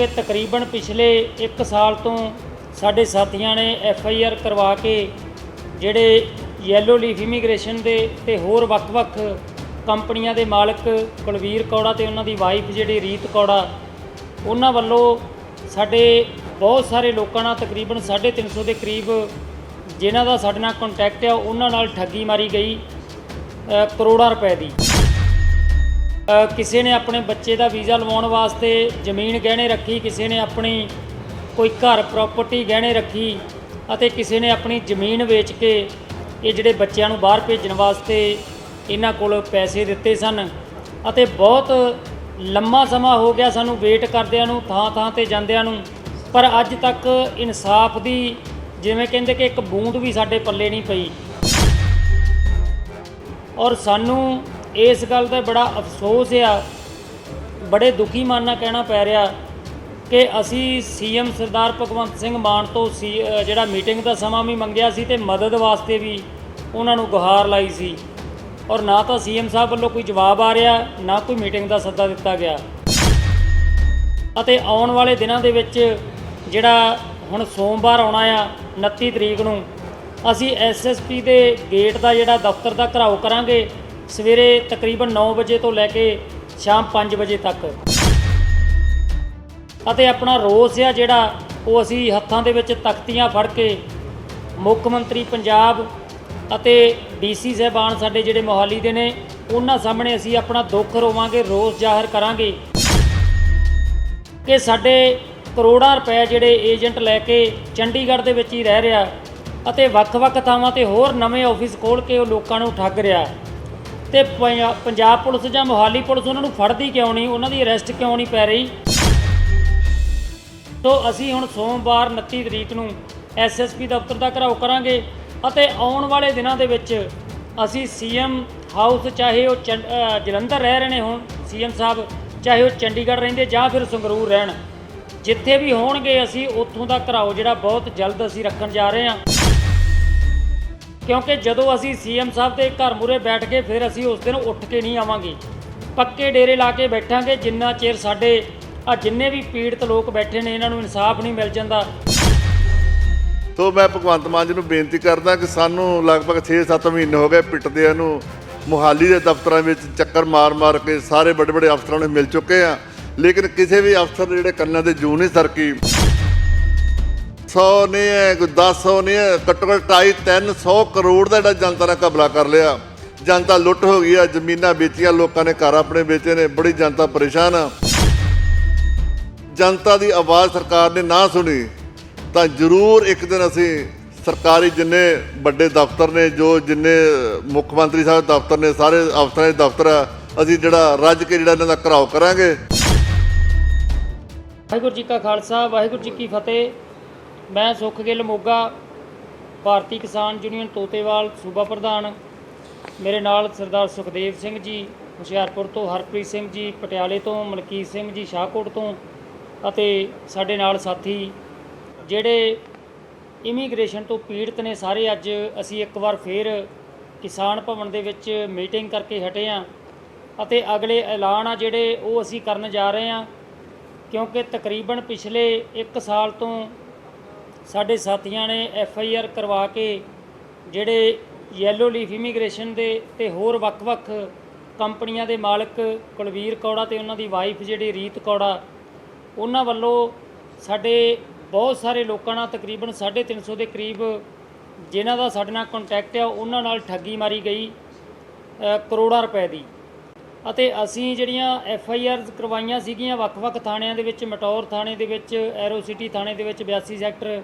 ਕਿਉਂਕਿ ਤਕਰੀਬਨ ਪਿਛਲੇ 1 ਸਾਲ ਤੋਂ ਸਾਡੇ ਸਾਥੀਆਂ ਨੇ ਐਫ ਆਈ ਆਰ ਕਰਵਾ ਕੇ ਜਿਹੜੇ ਯੈਲੋ ਲੀਫ ਇਮੀਗ੍ਰੇਸ਼ਨ ਦੇ ਤੇ ਹੋਰ ਵੱਖ-ਵੱਖ ਕੰਪਨੀਆਂ ਦੇ ਮਾਲਕ ਕੁਲਵੀਰ ਕੌੜਾ ਤੇ ਉਹਨਾਂ ਦੀ ਵਾਈਫ ਜਿਹੜੀ ਰੀਤ ਕੌੜਾ, ਉਹਨਾਂ ਵੱਲੋਂ ਸਾਡੇ ਬਹੁਤ ਸਾਰੇ ਲੋਕਾਂ ਨਾਲ ਤਕਰੀਬਨ 350 ਦੇ ਕਰੀਬ ਜਿਨ੍ਹਾਂ ਦਾ ਸਾਡੇ ਨਾਲ ਕੰਟੈਕਟ ਆ, ਉਹਨਾਂ ਨਾਲ ਠੱਗੀ ਮਾਰੀ ਗਈ ਕਰੋੜਾਂ ਰੁਪਏ ਦੀ। ਕਿਸੇ ਨੇ ਆਪਣੇ ਬੱਚੇ ਦਾ ਵੀਜ਼ਾ ਲਵਾਉਣ ਵਾਸਤੇ ਜ਼ਮੀਨ ਗਹਿਣੇ ਰੱਖੀ, ਕਿਸੇ ਨੇ ਆਪਣੀ ਕੋਈ ਘਰ ਪ੍ਰਾਪਰਟੀ ਗਹਿਣੇ ਰੱਖੀ ਅਤੇ ਕਿਸੇ ਨੇ ਆਪਣੀ ਜ਼ਮੀਨ ਵੇਚ ਕੇ ਇਹ ਜਿਹੜੇ ਬੱਚਿਆਂ ਨੂੰ ਬਾਹਰ ਭੇਜਣ ਵਾਸਤੇ ਇਹਨਾਂ ਕੋਲ ਪੈਸੇ ਦਿੱਤੇ ਸਨ ਅਤੇ ਬਹੁਤ ਲੰਮਾ ਸਮਾਂ ਹੋ ਗਿਆ ਸਾਨੂੰ ਵੇਟ ਕਰਦਿਆਂ ਨੂੰ, ਥਾਂ ਥਾਂ ਤੇ ਜਾਂਦਿਆਂ ਨੂੰ। ਪਰ ਅੱਜ ਤੱਕ ਇਨਸਾਫ ਦੀ ਜਿਵੇਂ ਕਹਿੰਦੇ ਕਿ ਇੱਕ ਬੂੰਦ ਵੀ ਸਾਡੇ ਪੱਲੇ ਨਹੀਂ ਪਈ। ਔਰ ਸਾਨੂੰ ਇਸ ਗੱਲ ਦਾ ਬੜਾ ਅਫਸੋਸ ਆ, ਬੜੇ ਦੁਖੀ ਮਨ ਨਾਲ ਕਹਿਣਾ ਪੈ ਰਿਹਾ ਕਿ ਅਸੀਂ ਸੀਐਮ ਸਰਦਾਰ ਭਗਵੰਤ ਸਿੰਘ ਮਾਨ ਤੋਂ ਸੀ ਜਿਹੜਾ ਮੀਟਿੰਗ ਦਾ ਸਮਾਂ ਵੀ ਮੰਗਿਆ ਸੀ ਤੇ ਮਦਦ ਵਾਸਤੇ ਵੀ ਉਹਨਾਂ ਨੂੰ ਗੁਹਾਰ ਲਾਈ ਸੀ। ਔਰ ਨਾ ਤਾਂ ਸੀਐਮ ਸਾਹਿਬ ਵੱਲੋਂ ਕੋਈ ਜਵਾਬ ਆ ਰਿਹਾ, ਨਾ ਕੋਈ ਮੀਟਿੰਗ ਦਾ ਸੱਦਾ ਦਿੱਤਾ ਗਿਆ। ਅਤੇ ਆਉਣ ਵਾਲੇ ਦਿਨਾਂ ਦੇ ਵਿੱਚ ਜਿਹੜਾ ਹੁਣ ਸੋਮਵਾਰ ਆਉਣਾ ਆ 29 ਤਰੀਕ ਨੂੰ, ਅਸੀਂ ਐਸਐਸਪੀ ਦੇ ਗੇਟ ਦਾ ਜਿਹੜਾ ਦਫ਼ਤਰ ਦਾ ਘਰਾਓ ਕਰਾਂਗੇ ਸਵੇਰੇ ਤਕਰੀਬਨ 9 ਵਜੇ ਤੋਂ ਲੈ ਕੇ ਸ਼ਾਮ 5 ਵਜੇ ਤੱਕ। ਅਤੇ ਆਪਣਾ ਰੋਸ ਆ ਜਿਹੜਾ ਉਹ ਅਸੀਂ ਹੱਥਾਂ ਦੇ ਵਿੱਚ ਤਖਤੀਆਂ ਫੜ ਕੇ ਮੁੱਖ ਮੰਤਰੀ ਪੰਜਾਬ ਅਤੇ ਡੀਸੀ ਸਾਹਿਬਾਨ ਸਾਡੇ ਜਿਹੜੇ ਮੋਹਾਲੀ ਦੇ ਨੇ, ਉਹਨਾਂ ਸਾਹਮਣੇ ਅਸੀਂ ਆਪਣਾ ਦੁੱਖ ਰੋਵਾਂਗੇ, ਰੋਸ ਜ਼ਾਹਰ ਕਰਾਂਗੇ ਕਿ ਸਾਡੇ ਕਰੋੜਾਂ ਰੁਪਏ ਜਿਹੜੇ ਏਜੰਟ ਲੈ ਕੇ ਚੰਡੀਗੜ੍ਹ ਦੇ ਵਿੱਚ ਹੀ ਰਹਿ ਰਿਹਾ ਅਤੇ ਵੱਖ-ਵੱਖ ਥਾਵਾਂ ਤੇ ਹੋਰ ਨਵੇਂ ਆਫਿਸ ਖੋਲ੍ਹ ਕੇ ਉਹ ਲੋਕਾਂ ਨੂੰ ਠੱਗ ਰਿਹਾ। ਤੇ ਪੰਜਾ- ਪੰਜਾਬ ਪੁਲਿਸ ਜਾਂ ਮੋਹਾਲੀ ਪੁਲਿਸ ਉਹਨਾਂ ਨੂੰ ਫੜਦੀ ਕਿਉਂ ਨਹੀਂ? ਉਹਨਾਂ ਦੀ ਅਰੈਸਟ ਕਿਉਂ ਨਹੀਂ ਪੈ ਰਹੀ? ਤੋ ਅਸੀਂ ਹੁਣ ਸੋਮਵਾਰ 29 ਤਰੀਕ ਨੂੰ ਐਸਐਸਪੀ ਦਫ਼ਤਰ ਦਾ ਘਰਾਓ ਕਰਾਂਗੇ ਅਤੇ ਆਉਣ ਵਾਲੇ ਦਿਨਾਂ ਦੇ ਵਿੱਚ ਅਸੀਂ ਸੀਐਮ ਹਾਊਸ ਚਾਹੇ ਉਹ ਚੰਡ- ਅ, ਜਲੰਧਰ ਰਹਿ ਰਹੇ ਨੇ ਹੁਣ ਸੀਐਮ ਸਾਹਿਬ ਚਾਹੇ ਉਹ ਚੰਡੀਗੜ੍ਹ ਰਹਿੰਦੇ ਜਾਂ ਫਿਰ ਸੰਗਰੂਰ ਰਹਿਣ ਜਿੱਥੇ ਵੀ ਹੋਣਗੇ ਅਸੀਂ ਉੱਥੋਂ ਦਾ ਘਰਾਓ ਜਿਹੜਾ ਬਹੁਤ ਜਲਦ ਅਸੀਂ ਰੱਖਣ ਜਾ ਰਹੇ ਹਾਂ। ਕਿਉਂਕਿ ਜਦੋਂ ਅਸੀਂ ਸੀਐਮ ਸਾਹਿਬ ਦੇ ਘਰ ਮੂਰੇ ਬੈਠ ਕੇ ਫਿਰ ਅਸੀਂ ਉਸ ਦਿਨ ਉੱਠ ਕੇ ਨਹੀਂ ਆਵਾਂਗੇ। ਪੱਕੇ ਡੇਰੇ ਲਾ ਕੇ ਬੈਠਾਂਗੇ, ਜਿੰਨਾ ਚਿਰ ਸਾਡੇ ਆ ਜਿੰਨੇ ਵੀ ਪੀੜਤ ਲੋਕ ਬੈਠੇ ਨੇ, ਇਹਨਾਂ ਨੂੰ ਇਨਸਾਫ ਨਹੀਂ ਮਿਲ ਜਾਂਦਾ। ਸੋ ਮੈਂ ਭਗਵੰਤ ਮਾਨ ਜੀ ਨੂੰ ਬੇਨਤੀ ਕਰਦਾ ਕਿ ਸਾਨੂੰ ਲਗਭਗ 6-7 ਮਹੀਨੇ ਹੋ ਗਏ ਪਿੱਟਦਿਆਂ ਨੂੰ। ਮੁਹਾਲੀ ਦੇ ਦਫ਼ਤਰਾਂ ਵਿੱਚ ਚੱਕਰ ਮਾਰ-ਮਾਰ ਕੇ ਸਾਰੇ ਵੱਡੇ-ਵੱਡੇ ਅਫਸਰਾਂ ਨੂੰ ਮਿਲ ਚੁੱਕੇ ਆ। ਲੇਕਿਨ ਕਿਸੇ ਵੀ ਅਫਸਰ ਦੇ ਜਿਹੜੇ ਕੰਨਾਂ ਦੇ ਜੂ ਨਹੀਂ ਸਰਕੀ। 100 ਨਹੀਂ ਹੈ ਕੋਈ 10 ਨਹੀਂ ਹੈ ਘੱਟੋ ਘੱਟ ਢਾਈ 300 ਕਰੋੜ ਦਾ ਜਿਹੜਾ ਜਨਤਾ ਨੇ ਕਬਲਾ ਕਰ ਲਿਆ। ਜਨਤਾ ਲੁੱਟ ਹੋ ਗਈ ਆ ਜ਼ਮੀਨਾਂ ਵੇਚੀਆਂ ਲੋਕਾਂ ਨੇ ਘਰ ਆਪਣੇ ਵੇਚੇ ਨੇ ਬੜੀ ਜਨਤਾ ਪਰੇਸ਼ਾਨ ਆ। ਜਨਤਾ ਦੀ ਆਵਾਜ਼ ਸਰਕਾਰ ਨੇ ਨਾ ਸੁਣੀ ਤਾਂ ਜ਼ਰੂਰ ਇੱਕ ਦਿਨ ਅਸੀਂ ਸਰਕਾਰੀ ਜਿੰਨੇ ਵੱਡੇ ਦਫ਼ਤਰ ਨੇ ਜੋ ਜਿੰਨੇ ਮੁੱਖ ਮੰਤਰੀ ਸਾਹਿਬ ਦਫ਼ਤਰ ਨੇ ਸਾਰੇ ਅਫਸਰਾਂ ਦੇ ਦਫ਼ਤਰ ਆ, ਅਸੀਂ ਜਿਹੜਾ ਰੱਜ ਕੇ ਜਿਹੜਾ ਇਹਨਾਂ ਦਾ ਘਰਾਓ ਕਰਾਂਗੇ। ਵਾਹਿਗੁਰੂ ਜੀ ਕਾ ਖਾਲਸਾ ਵਾਹਿਗੁਰੂ ਜੀ ਕੀ ਫਤਿਹ। ਮੈਂ ਸੁਖਗਿੱਲ ਮੋਗਾ, ਭਾਰਤੀ ਕਿਸਾਨ ਯੂਨੀਅਨ ਤੋਤੇਵਾਲ, ਸੂਬਾ ਪ੍ਰਧਾਨ। ਮੇਰੇ ਨਾਲ ਸਰਦਾਰ ਸੁਖਦੇਵ ਸਿੰਘ ਜੀ, ਹੁਸ਼ਿਆਰਪੁਰ ਤੋਂ ਹਰਪ੍ਰੀਤ ਸਿੰਘ ਜੀ, ਪਟਿਆਲੇ ਤੋਂ ਮਲਕੀਤ ਸਿੰਘ ਜੀ, ਸ਼ਾਹਕੋਟ ਤੋਂ ਅਤੇ ਸਾਡੇ ਨਾਲ ਸਾਥੀ ਜਿਹੜੇ ਇਮੀਗ੍ਰੇਸ਼ਨ ਤੋਂ ਪੀੜਤ ਨੇ ਸਾਰੇ ਅੱਜ ਅਸੀਂ ਇੱਕ ਵਾਰ ਫੇਰ ਕਿਸਾਨ ਭਵਨ ਦੇ ਵਿੱਚ ਮੀਟਿੰਗ ਕਰਕੇ ਹਟੇ ਹਾਂ ਅਤੇ ਅਗਲੇ ਐਲਾਨ ਆ ਜਿਹੜੇ ਉਹ ਅਸੀਂ ਕਰਨ ਜਾ ਰਹੇ ਹਾਂ ਕਿਉਂਕਿ ਤਕਰੀਬਨ ਪਿਛਲੇ 1 ਸਾਲ ਤੋਂ ਸਾਡੇ ਸਾਥੀਆਂ ਨੇ ਐਫ ਆਈ ਆਰ ਕਰਵਾ ਕੇ ਜਿਹੜੇ ਯੈਲੋ ਲੀਫ ਇਮੀਗ੍ਰੇਸ਼ਨ ਦੇ ਤੇ ਹੋਰ ਵੱਖ-ਵੱਖ ਕੰਪਨੀਆਂ ਦੇ ਮਾਲਕ ਕੁਲਵੀਰ ਕੌੜਾ ਤੇ ਉਹਨਾਂ ਦੀ ਵਾਈਫ ਜਿਹੜੀ ਰੀਤ ਕੌੜਾ, ਉਹਨਾਂ ਵੱਲੋਂ ਸਾਡੇ ਬਹੁਤ ਸਾਰੇ ਲੋਕਾਂ ਨਾਲ ਤਕਰੀਬਨ 350 ਦੇ ਕਰੀਬ ਜਿਨ੍ਹਾਂ ਦਾ ਸਾਡੇ ਨਾਲ ਕੰਟੈਕਟ ਆ, ਉਹਨਾਂ ਨਾਲ ਠੱਗੀ ਮਾਰੀ ਗਈ ਕਰੋੜਾਂ ਰੁਪਏ ਦੀ। ਅਤੇ ਅਸੀਂ ਜਿਹੜੀਆਂ ਐਫ ਆਈ ਆਰਸ ਕਰਵਾਈਆਂ ਸੀਗੀਆਂ ਵੱਖ-ਵੱਖ ਥਾਣਿਆਂ ਦੇ ਵਿੱਚ ਮਟੌਰ ਥਾਣੇ ਦੇ ਵਿੱਚ ਐਰੋ ਸਿਟੀ ਥਾਣੇ ਦੇ ਵਿੱਚ 82 ਸੈਕਟਰ